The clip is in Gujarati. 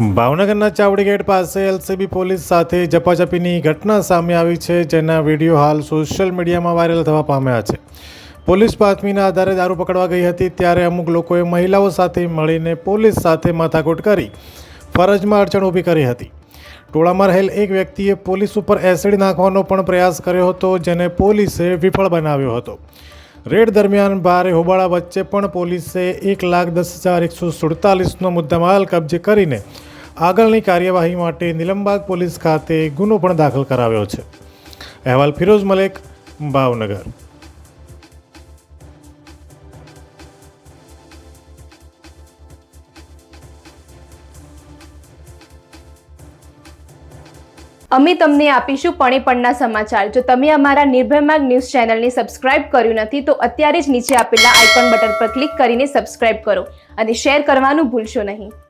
ભાવનગરના ચાવડી ગેટ પાસે એલસીબી પોલીસ સાથે ઝપાઝપીની ઘટના સામે આવી છે, જેના વીડિયો હાલ સોશિયલ મીડિયામાં વાયરલ થવા પામ્યા છે. પોલીસ બાતમીના આધારે દારૂ પકડવા ગઈ હતી, ત્યારે અમુક લોકોએ મહિલાઓ સાથે મળીને પોલીસ સાથે માથાકૂટ કરી ફરજમાં અડચણ ઊભી કરી હતી. ટોળામાં રહેલ એક વ્યક્તિએ પોલીસ ઉપર એસિડ નાખવાનો પણ પ્રયાસ કર્યો હતો, જેને પોલીસે વિફળ બનાવ્યો હતો. રેડ દરમિયાન ભારે હોબાળા વચ્ચે પણ પોલીસે એક લાખ દસ હજાર એકસો સુડતાલીસનો મુદ્દામાલ કબજે કરીને આગળની કાર્યવાહી માટે નિલંબાગ પોલીસ ખાતે ગુનો પણ દાખલ કરાવ્યો છે. અહેવાલ ફિરોઝ મલેક, ભાવનગર. અમે તમને આપીશું પણેપણના સમાચાર. જો તમે અમારા નિર્ભય ન્યૂઝ ચેનલને સબસ્ક્રાઇબ કર્યું નથી, તો અત્યારે જ નીચે આપેલા આઇકોન બટન પર ક્લિક કરીને સબસ્ક્રાઇબ કરો અને શેર કરવાનું ભૂલશો નહીં.